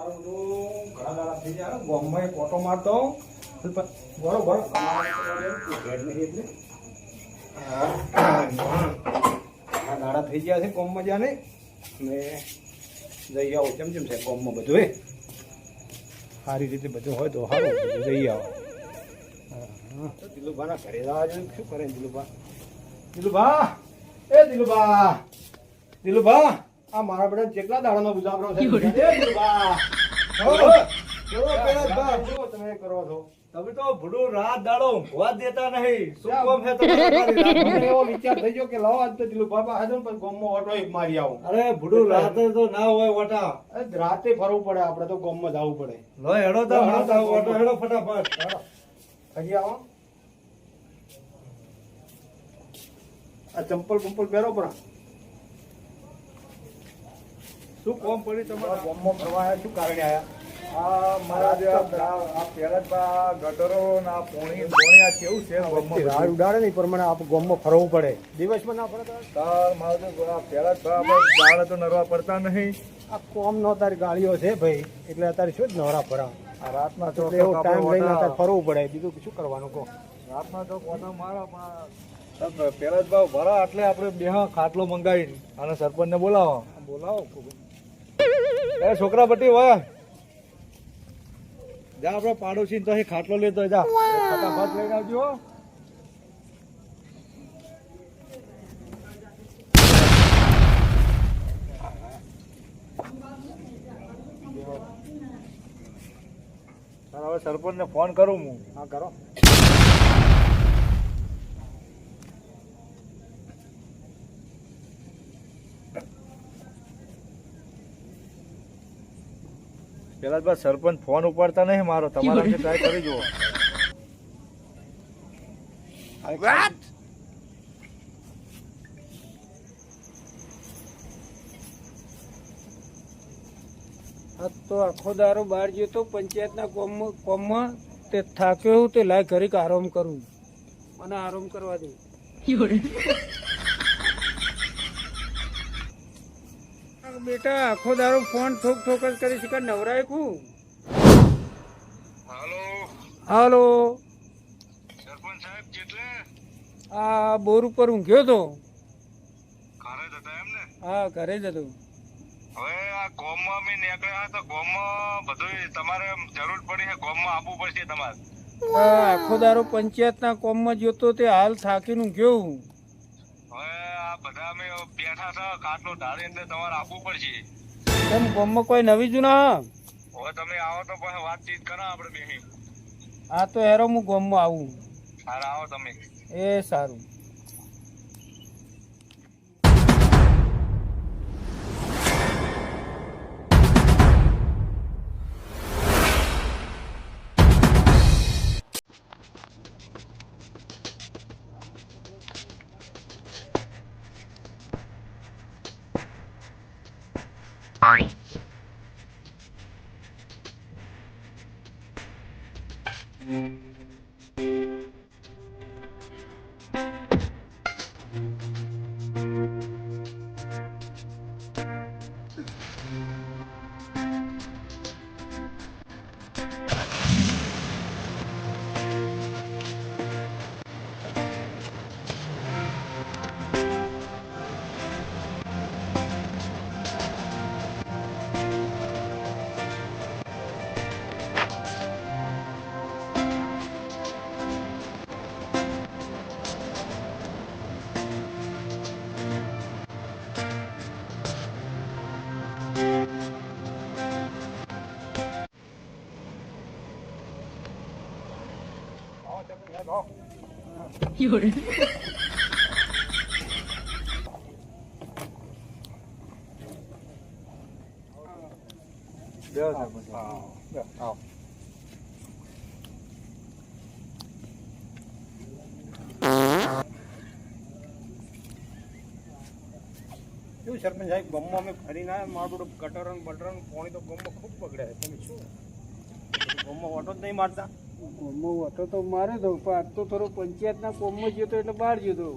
મારું બધું ઘણા દાડા થઈ થઈ ગયા છે ગોમમાં મજા ને જઈ આવો. ચમ ચમ છે ગોમમાં બધું એ સારી રીતે બધું હોય તો સારું જઈ આવો. દિલુભાના ઘરે જવા જોઈએ શું કરે દિલુભા? દિલુભા! એ દિલુભા! દિલુભા! આ મારા બેટા જેટલા દાડાનો ગુજારો છે. તમે કરો છો? તમે તો ભૂડું રાત દાડો ઊંઘવા દેતા નહીં. શું? કામ છે તમારે? મારી રાત? મને એવો વિચાર થઈ ગયો કે લાવો આજ તો દિલુ બાબા આજે પણ ગામમાં ઓટો એક મારી આવું. અરે ભૂડું રાતે તો ના હોય ઓટા. રાતે ફરવું પડે આપણે તો ગામમાં જવું પડે. લો હેડો તો હેડો તો ઓટો હેડો ફટાફટ. હજી આવો. આ ચંપલ બંપલ પહેરો પરા. શું કોમ પડ્યું તમારા? ગામમાં ફરવા આવ્યા શું કારણે આવ્યા આ મારા જે આ આ પેલા ગટરો ના પોણી પોણી આ કેવું છે રાડ ઉડાડે નહીં પણ મને આ ગામમાં ફરવું પડે. દિવસમાં ના ફરે તો તાર મારો તો આ જ દાડા તો નરવા પડતા નહીં. આ કોમ નો તારી ગાડીઓ છે ભાઈ. એટલે અત્યારે શું જ નવરા ફરા આ રાતના તો એવો ટાઈમ લઈને અત્યારે ફરવું પડે. બીજું શું કરવાનું કહો? રાતના તો કોના મારા પણ આ પેલા જ ભાવ ભરા એટલે આપણે બે ખાટલો મંગાવી અને સરપંચને બોલાવો. બોલાવો. એ છોકરા બટી હોય. જા આપણે પાડોશી તો ખાટલો લેતો જા. ફટાફટ લઈને આવજો હવે સરપંચને ફોન કરું હું. હા કરો. પેલા સરપંચ ફોન ઉપાડતા નહીં મારો તમારા ટ્રાય કરી જુઓ. તો આખો દારો બહાર ગયો તો પંચાયતના કોમમાં કોમમાં તે થાક્યો હું તે લાય ઘરે આરામ કરું. મને આરામ કરવા દે. બેટા આખો દારો ફોન ઠોક ઠોક જ કરી શકાય નવરાય કુ? હાલો. સરપંચ સાહેબ કેટલે? આ બોર ઉપર ઊંઘ્યો તો? ઘરે જતા એમ ને હા ઘરે જ હતો. હવે આ ગોમમાં અમે નીકળ્યા તો ગોમમાં બધું તમારે જરૂર પડી છે ગોમમાં આપવું પડશે તમારે. આખો દારો પંચાયતના કોમમાં જોતો તો હાલ થાકીને ઊંઘ્યો હું. બધા અમે બેઠા હતા કાટલો ઢાળી એટલે તમારે આપવું પડશે. એમ કોમમાં કોઈ નવી જૂના હવે તમે આવો તો પછી વાતચીત કરો આપણે બેહી. હા તો હેરો હું ગોમમાં આવું. સારા આવો તમે. એ સારું. બેહો સરપંચ આવો શું સરપંચ સાહેબ ગામમાં અમે ફરીને આવ્યા? મારું બધું કટરન બટરન, પાણી તો ગામમાં ખૂબ બગડે તમે શું? ગામમાં ઓટો જ નહીં મારતા? ઓટો તો મારે દો પણ આજ તો થોડો પંચાયતના કોમમાં ગયો તો એટલે બહાર જતો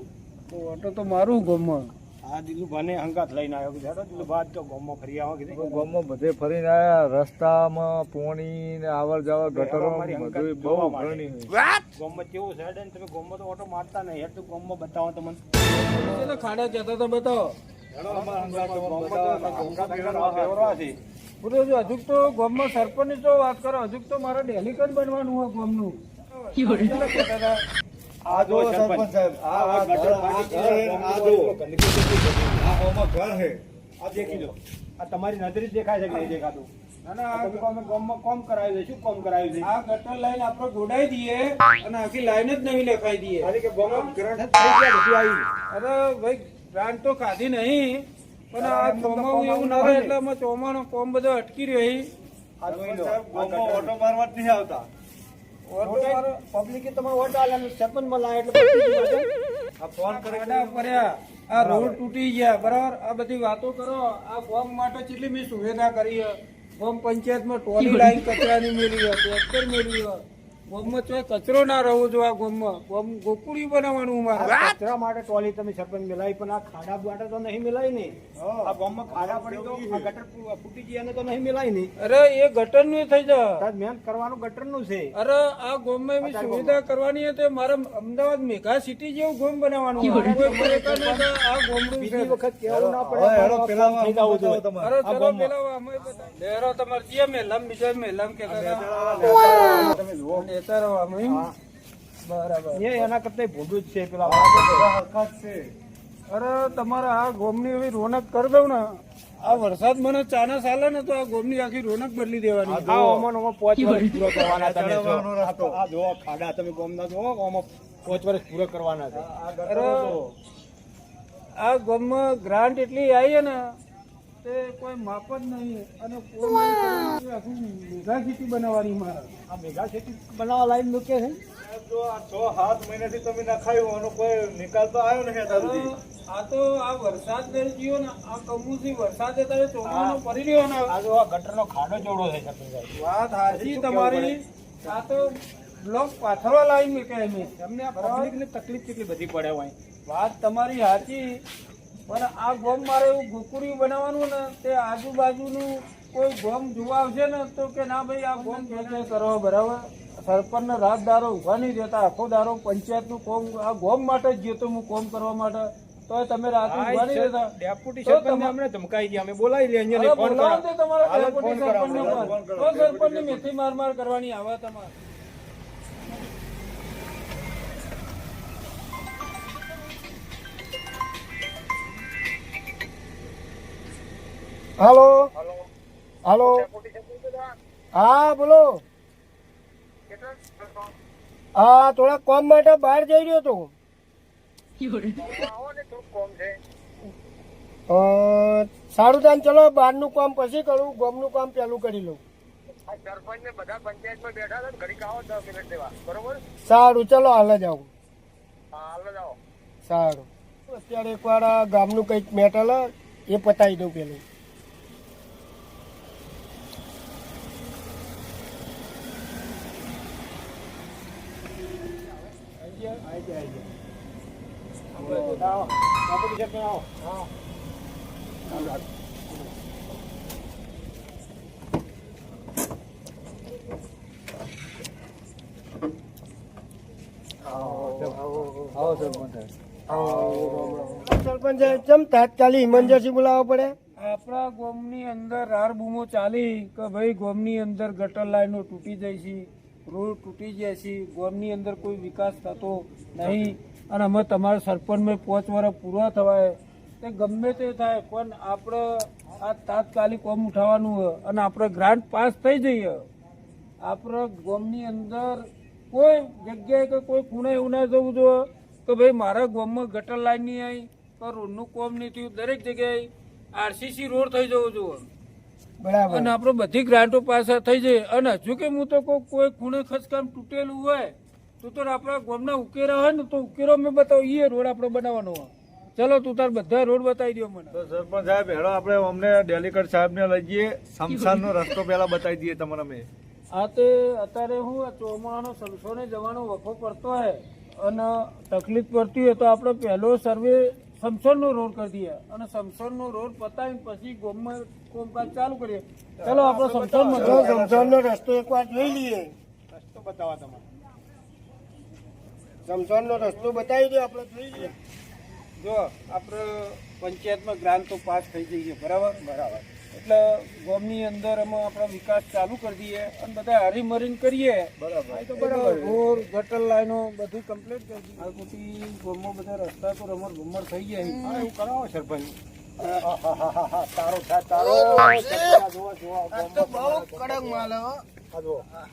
ઓટો તો મારું ગોમમાં આ દિલુભાને હંગાત લઈને આવ્યો દિલુભા તો ગામમાં ફરી આવો કીધું. ગામમાં બધે ફરીને આયા રસ્તામાં પોણી ને આવર જાવર ગટરો બધું બહુ ઘણી છે. કેવું છે ને તમે ગામમાં તો ઓટો મારતા નહીં તો ગામમાં બતાવો તમને ખાડા જતા તો બતાવો. જો હજુ તો ગામમાં સરપંચની તો વાત કરો હજુ તો મારે ડેલિકેટ બનવાનું હોય ગામનું. આ જો સરપંચ સાહેબ આ ઘર આ જો આ ઓમાં ઘર હે આ દેખી લો. આ તમારી નજરે જ દેખાય છે કે નહીં દેખાતું? ના ના આ તમે કોમે ગામમાં કોમ કરાવ્યું છે. શું કોમ કરાવ્યું છે? આ ગટર લાઈન આપણે ગોડાઈ દઈએ અને આખી લાઈન જ નવી લખાઈ દઈએ. ખાલી કે ગામમાં ગ્રાન્ટ જ થઈ ગયા બધું આવી અરે ભાઈ ગ્રાન્ટ તો કાઢી નહીં. પણ આ ચોમાવું એવું ના રહે એટલે અમે ચોમાનો કોમ બધો અટકી રહ્યો આ જોઈ લો સાહેબ ગામમાં ઓટો મારવા જ નહીં આવતા પબ્લિકે તમારે વોટ આલે સરપંચમાં લાવે એટલે. આ ફોન કરે ખાડા આ રોડ તૂટી ગયા બરાબર આ બધી વાતો કરો આ ગામ માટે કેટલી મેં સુવિધા કરી. ગામ પંચાયતમાં ટોલી લાઈન કચરાની મેળવી છે, ટ્રેક્ટર મેળવી. ગામમાં ચોય કચરો ના રહેવો જો આ ગામમાં. ગામ ગોકુળી બનાવવાનું મારે આ કચરા માટે ટોલી તમે સરપંચ મિલાવી પણ આ ખાડા બાટા તો નહીં મિલાય ને. આ ગામમાં ખાડા પડી તો આ ગટર ફૂટી ગયા તો નહીં મિલાય ને. અરે એ ગટરનું થઈ જાય. મહેનત કરવાનું ગટરનું છે. અરે આ ગામમાં એવી સુવિધા કરવાની હતી મારે અમદાવાદ મેઘા સિટી જેવું ગોમ બનાવવાનું હોય. કોઈ ખરેખર નહીં કે આ ગામડું છે. વખત કેવું ના હવે હેડો પેલા થઈ જવું જોઈએ. તમારે અરે ચલો પેલા અમે બધા લહેરો તમારે જે મેલમ બીજા મેલમ હતા. તમે જુઓ? બરાબર. એ એના કરતા ભોગું જ છે પેલા હરકત છે. અરે તમારા આ ગોમની એવી રોનક કરી દઉં ને. આ વરસાદ મને ચાના ચાલે ને તો આ ગોમની આખી રોનક બદલી દેવાની. આ ઓમાં ને ઓમાં પાંચ વર્ષ પૂરો કરવાના તમે. આ જો. ખાડા તમે ગોમના જો ઓમાં પાંચ વર્ષ પૂરો કરવાના છે. આ ગામમાં ગ્રાન્ટ એટલી આવી ને તે કોઈ માપ જ નહીં અને આખું મેગા સિટી બનાવવાની મારે. આ મેગા સિટી બનાવવા લાઈન મૂકે છે? જો આ છ સાત મહિનાથી તમે નખાયું આનો કોઈ નિકાલ તો આવ્યો નહીં અત્યાર સુધી આ તો આ વરસાદ ગયો ને આ કમુથી વરસાદ અત્યારે ચોમાનો પડી રહ્યો ને. આ જો આ ગટરનો ખાડો જોડો છે વાત સાચી તમારી? આ તો બ્લોક પાથરવા લાઈન મૂકે મેં તમને આ પબ્લિકને તકલીફ કેટલી બધી પડે હોય? વાત તમારી સાચી પણ આ ગોમ મારે એવું ગોકુડિયું બનાવવાનું ને તે આજુબાજુનું કોઈ ગોમ જોવા આવશે ને તો કે ના ભાઈ આ ગોમ ખેંચાઈ કરવા બરાબર? સરપંચને રાત દારો ઊભા નહીં દેતા આખો દારો પંચાયતનું કોમ આ ગોમ માટે જ તો હું કોમ કરવા માટે. તો તમે રાતે ઊભા નહીં દેતા ડેપ્યુટી સરપંચને અમને ધમકાઈ ગયા. અમે બોલાવી લે અહીંયા ફોન કરો. તમારા ડેપ્યુટી કરો, સરપંચને કરો. તો સરપંચને મેથી માર માર કરવાની આવે તમારે. હાલો? હાલો. હા બોલો. હા થોડા કોમ માટે બહાર જઈ રહ્યો તો અ, સારું તાન ચલો બહારનું કામ પછી કરું ગોમનું કામ પેલું કરી લઉં. સારું ચલો હાલ જ આવું. સારું. અત્યારે એકવાર આ ગામનું કંઈક મેટલ એ પતાવી દઉં પેલું. સરપંચ ચમ તાત્કાલિક ઇમરજન્સી બોલાવવા પડે? આપણા ગોમની અંદર રાર બૂમો ચાલી કે ભાઈ ગોમની અંદર ગટર લાઈનો તૂટી જાય છે. રોડ તૂટી જાય છે, ગામની અંદર કોઈ વિકાસ થતો નહીં. અને અમે તમારા સરપંચમાં પાંચ વર્ષ પૂરા થવાય. તે ગમે તે થાય, પણ આપણે આ તાત્કાલિક કોમ ઉઠાવવાનું અને આપણે ગ્રાન્ટ પાસ થઈ જઈએ. આપણે ગામની અંદર કોઈ જગ્યાએ કે કોઈ ખૂણે એવું ના જવું જોઈએ કે ભાઈ મારા ગામમાં ગટર લાઈન નહીં આવી તો રોડનું કોમ નહીં થયું, દરેક જગ્યાએ આરસીસી રોડ થઈ જવો જોઈએ. બરાબર. અને આપણે બધી ગ્રાન્ટો પાસ થઈ જાય. અને હજુ કે હું તો કહું કોઈ ખૂણે ખસકામ તૂટેલું હોય તો તો આપણા ગામના ઉકેરા હોય ને તો ઉકેરો મેં બતાવો. એ રોડ આપણે બનાવવાનો હોય. ચલો તું તાર બધા રોડ બતાવી દો મને. તો સરપંચ સાહેબ હેડો આપણે અમને ડેલીગેટ સાહેબને લઈ જઈએ. શમશાનનો રસ્તો પહેલા બતાવી દઈએ તમને અમે. આ તે અત્યારે હું આ ચોમાનો સમસોને જવાનો વખો પડતો હોય અને તકલીફ પડતી હોય તો આપણે પહેલો સર્વે સમસોનનો રોડ કરી દઈએ. અને સમસોનનો રોડ પતાવી પછી ગોમમાં કોમકાજ ચાલુ કરીએ. ચલો આપણો સમસોનમાં ચલો સમસાનનો રસ્તો એકવાર જોઈ લઈએ. રસ્તો બતાવો તમારે. સમસાનનો રસ્તો બતાવી દો આપણે જોઈ લઈએ. જો આપણે પંચાયતમાં ગ્રાન્ટ તો પાસ થઈ જઈએ. બરાબર? બરાબર. એટલે ગામની અંદર અમે આપણો વિકાસ ચાલુ કરી દઈએ અને બધા હરીમરીને કરીએ. બરાબર. તો બરાબર. રોડ ગટર લાઈનો બધું કમ્પ્લીટ કરી દઈએ આ પછી ગામમાં બધા રસ્તા તો રમર ભમર થઈ જાય હા એવું કરાવો સરપંચ તારો તારો. સરપંચ, આ જુઓ, જુઓ, આ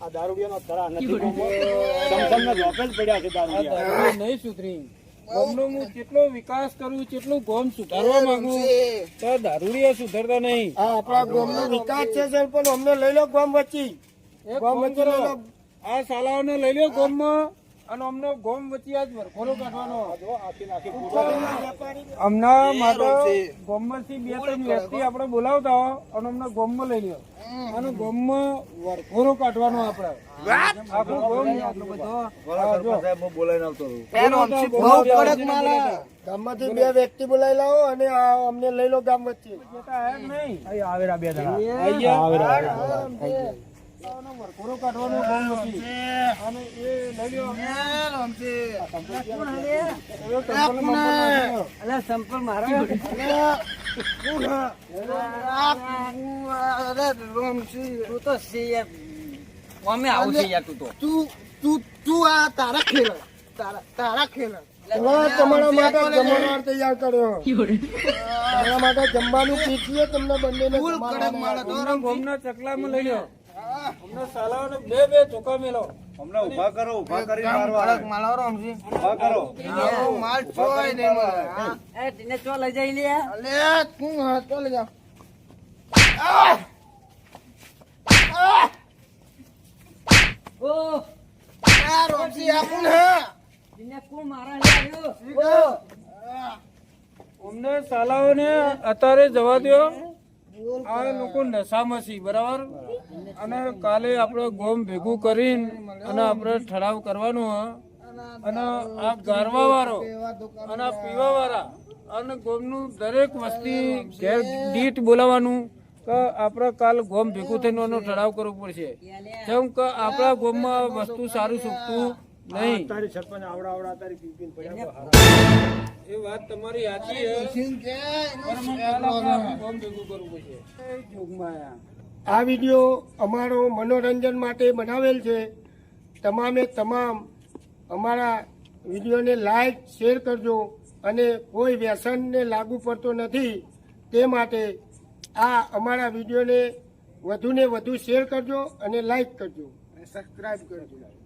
આ દારૂડિયાનો થરા નથી પડ્યા છે દારૂડિયા. નહીં સુધરી. ગામનો હું જેટલો વિકાસ કરું જેટલું ગોમ સુધારવા માંગુ તો દારૂડિયા સુધરતા નહીં. આપણા ગામનો વિકાસ છે સરપંચ અમને લઈ લો ગોમ વચ્ચે. લઈ લો. આ શાળાઓને લઈ લો ગામમાં અને અમને ગોમ વચ્ચે આજ વરખોડો કાઢવાનો. પૂજા માટે ગામમાંથી બે ત્રણ વ્યક્તિ આપણે બોલાવતા હો અને અમને ગામમાં લઈ લ્યો. અને ગામમાં વરખોડો કાઢવાનો આપણે. આખું ગામ આટલું બધું. સાહેબ હું બોલાઈને આવતો રહું બોલાવતા ગામમાંથી બે વ્યક્તિ બોલાવી લાવો અને અમને લઈ લો ગામ વચ્ચે. આયા જ નહીં આવેરા બે જણા આઈ આવેરા અને વરઘોડો કાઢવાનો ગામ અને એ લઈ લ્યો એ સંપલ નંબર નાખી દો. ચલો, તમારા માટે જમણવાર તૈયાર કર્યો. તમારા માટે જમવાનું પીસીએ તમને બંનેને જમણવાર. અમને ગામના ચકલામાં લઈ લ્યો અમને સાલાઓને બે બે ચોખા મેલો. હમણાં ઊભા કરો ઊભા કરીને મારવા ઊભા કરો. અમને સાલાઓને અત્યારે જવા દો. આ લોકો નશામાં છે બરાબર? અને કાલે આપણે ગોમ ભેગું કરીને અને આપણે ઠરાવ કરવાનો. અને આ ગારવા વાળો અને આ પીવા વાળા અને ગોમનું દરેક વસ્તી ઘેર દીઠ બોલાવવાનું કે આપણે કાલ ગોમ ભેગું થઈને એનો ઠરાવ કરવો પડશે. જેમ કે આપણા ગોમમાં વસ્તુ સારું છૂટતું નહીં. તારી સરપંચ આવડા આવડા તારી પીપીને પડ્યા એ વાત તમારી સાચી ગામ ભેગું કરવું પડશે આ વીડિયો અમારો મનોરંજન માટે બનાવેલ છે. તમામે તમામ અમારા વિડીયોને લાઈક શેર કરજો અને કોઈ વ્યસનને લાગુ પડતો નથી. તે માટે આ અમારા વિડીયોને વધુને વધુ શેર કરજો અને લાઈક કરજો અને સબસ્ક્રાઈબ કરજો.